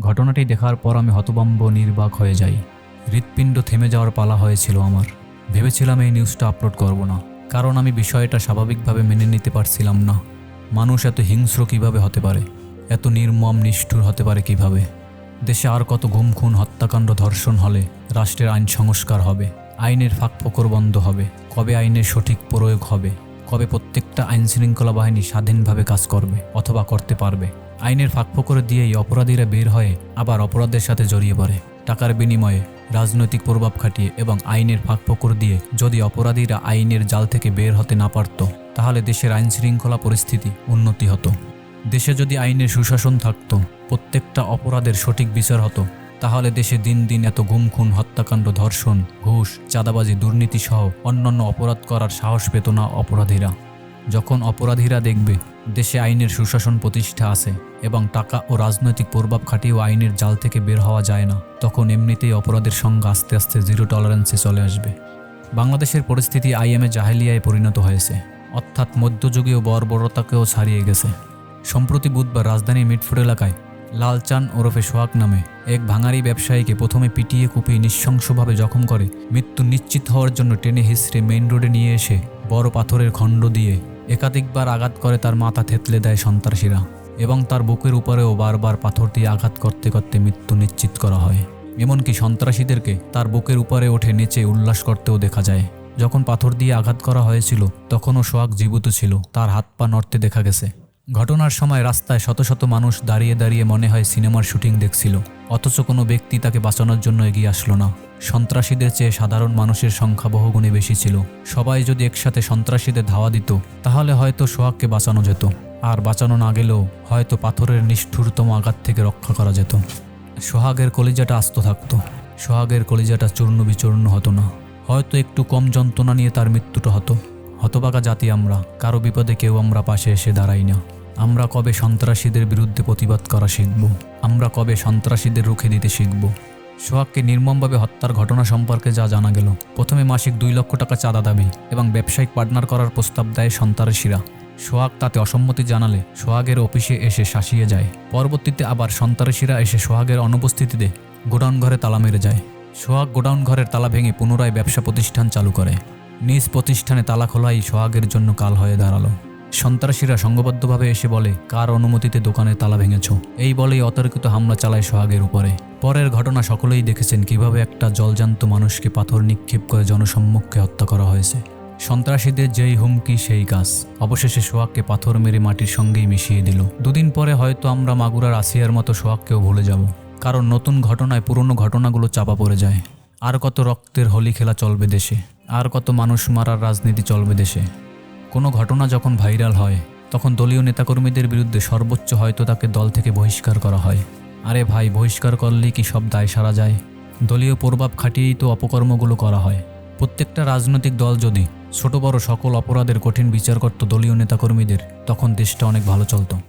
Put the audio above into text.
ঘটনাটি দেখার পর আমি হতবম্ব নির্বাক হয়ে যাই। হৃৎপিণ্ড থেমে যাওয়ার পালা হয়েছিল আমার। ভেবেছিলাম এই নিউজটা আপলোড করব না, কারণ আমি বিষয়টা স্বাভাবিকভাবে মেনে নিতে পারছিলাম না। মানুষ এত হিংস্র কীভাবে হতে পারে? এত নির্মম, নিষ্ঠুর হতে পারে কীভাবে? দেশে আর কত গুম খুন হত্যাকাণ্ড ধর্ষণ হলে রাষ্ট্রের আইন সংস্কার হবে, আইনের ফাঁকফোকর বন্ধ হবে, কবে আইনের সঠিক প্রয়োগ হবে? কবে প্রত্যেকটা আইন শৃঙ্খলা বাহিনী স্বাধীনভাবে কাজ করবে অথবা করতে পারবে? আইনের ফাঁকফোকর দিয়েই অপরাধীরা বের হয়ে আবার অপরাধের সাথে জড়িয়ে পড়ে। টাকার বিনিময়ে রাজনৈতিক প্রভাব খাটিয়ে এবং আইনের ফাঁকফোকর দিয়ে যদি অপরাধীরা আইনের জাল থেকে বের হতে না পারত, তাহলে দেশের আইন শৃঙ্খলা পরিস্থিতি উন্নতি হতো। দেশে যদি আইনের সুশাসন থাকতো, প্রত্যেকটা অপরাধের সঠিক বিচার হতো। তাহলে দেশে দিন দিন এত গুম খুন হত্যাকাণ্ড, ধর্ষণ, ঘুষ, চাঁদাবাজি দুর্নীতি সহ অন্যান্য অপরাধ করার সাহস পেত না অপরাধীরা। যখন অপরাধীরা দেখবে দেশে আইনের সুশাসন প্রতিষ্ঠা আছে এবং টাকা ও রাজনৈতিক প্রভাব খাটিয়েও আইনের জাল থেকে বের হওয়া যায় না, তখন এমনিতেই অপরাধের সঙ্গে আস্তে আস্তে জিরো টলারেন্সে চলে আসবে। বাংলাদেশের পরিস্থিতি আইএমএ জাহেলিয়ায় পরিণত হয়েছে, অর্থাৎ মধ্যযুগীয় বর্বরতাকেও ছাড়িয়ে গেছে। সম্প্রতি বুধবার রাজধানীর মিটফুট এলাকায় লালচান ওরফে সোহাগ নামে এক ভাঙারি ব্যবসায়ীকে প্রথমে পিটিয়ে কুপিয়ে নৃশংসভাবে জখম করে। মৃত্যু নিশ্চিত হওয়ার জন্য টেনে হিসড়ে মেইন রোডে নিয়ে এসে বড় পাথরের খণ্ড দিয়ে একাধিকবার আঘাত করে তার মাথা থেতলে দেয় সন্ত্রাসীরা এবং তার বুকের উপরেও বারবার পাথর দিয়ে আঘাত করতে করতে মৃত্যু নিশ্চিত করা হয়। এমনকি সন্ত্রাসীদেরকে তার বুকের উপরে ওঠে নেচে উল্লাস করতেও দেখা যায়। যখন পাথর দিয়ে আঘাত করা হয়েছিল, তখনও সোহাগ জীবিত ছিল, তার হাত পা নড়তে দেখা গেছে। ঘটনার সময় রাস্তায় শত শত মানুষ দাঁড়িয়ে দাঁড়িয়ে মনে হয় সিনেমার শুটিং দেখছিল, অথচ কোনো ব্যক্তি তাকে বাঁচানোর জন্য এগিয়ে আসলো না। সন্ত্রাসীদের চেয়ে সাধারণ মানুষের সংখ্যা বহুগুণে বেশি ছিল। সবাই যদি একসাথে সন্ত্রাসীদের ধাওয়া দিত, তাহলে হয়তো সোহাগকে বাঁচানো যেত। আর বাঁচানো না গেলেও হয়তো পাথরের নিষ্ঠুরতম আঘাত থেকে রক্ষা করা যেত। সোহাগের কলিজাটা আস্ত থাকতো। সোহাগের কলিজাটা চূর্ণ বিচূর্ণ হতো না। হয়তো একটু কম যন্ত্রণা নিয়ে তার মৃত্যুটা হতো। হতবাকা জাতি আমরা, কারও বিপদে কেউ আমরা পাশে এসে দাঁড়াই না। আমরা কবে সন্ত্রাসীদের বিরুদ্ধে প্রতিবাদ করা শিখব? আমরা কবে সন্ত্রাসীদের রুখে দিতে শিখব? সোহাগকে নির্মমভাবে হত্যার ঘটনা সম্পর্কে যা জানা গেল, প্রথমে মাসিক দুই লক্ষ টাকা চাঁদা দাবি এবং ব্যবসায়িক পার্টনার করার প্রস্তাব দেয় সন্ত্রাসীরা। সোহাগ তাতে অসম্মতি জানালে সোহাগের অফিসে এসে শাসিয়ে যায়। পরবর্তীতে আবার সন্ত্রাসীরা এসে সোহাগের অনুপস্থিতিতে গোডাউন ঘরে তালা মেরে যায়। সোহাগ গোডাউন ঘরের তালা ভেঙে পুনরায় ব্যবসা প্রতিষ্ঠান চালু করে। নিজ প্রতিষ্ঠানে তালা খোলাই সোহাগের জন্য কাল হয়ে দাঁড়াল। সন্ত্রাসীরা সংঘবদ্ধভাবে এসে বলে, কার অনুমতিতে দোকানে তালা ভেঙেছ? এই বলেই অতর্কিত হামলা চালায় সোহাগের উপরে। পরের ঘটনা সকলেই দেখেছেন কীভাবে একটা জলজান্ত মানুষকে পাথর নিক্ষেপ করে জনসম্মুখে হত্যা করা হয়েছে। সন্ত্রাসীদের যেই হুমকি, সেই কাজ। অবশেষে সোহাগকে পাথর মেরে মাটির সঙ্গেই মিশিয়ে দিল। দুদিন পরে হয়তো আমরা মাগুরার আসিয়ার মতো সোহাগকেও ভুলে যাব। কারণ নতুন ঘটনায় পুরনো ঘটনাগুলো চাপা পড়ে যায়। আর কত রক্তের হোলি খেলা চলবে দেশে। আর কত মানুষ মারার রাজনীতি চলবে দেশে। কোনো ঘটনা যখন ভাইরাল হয়, তখন দলীয় নেতাকর্মীদের বিরুদ্ধে সর্বোচ্চ হয়তো তাকে দল থেকে বহিষ্কার করা হয়। আরে ভাই, বহিষ্কার করলে কি সব দায় সারা যায়? দলীয় প্রভাব খাটিয়েই তো অপকর্মগুলো করা হয়। প্রত্যেকটা রাজনৈতিক দল যদি ছোট বড় সকল অপরাধের কঠিন বিচার করত দলীয় নেতাকর্মীদের, তখন দেশটা অনেক ভালো চলতো।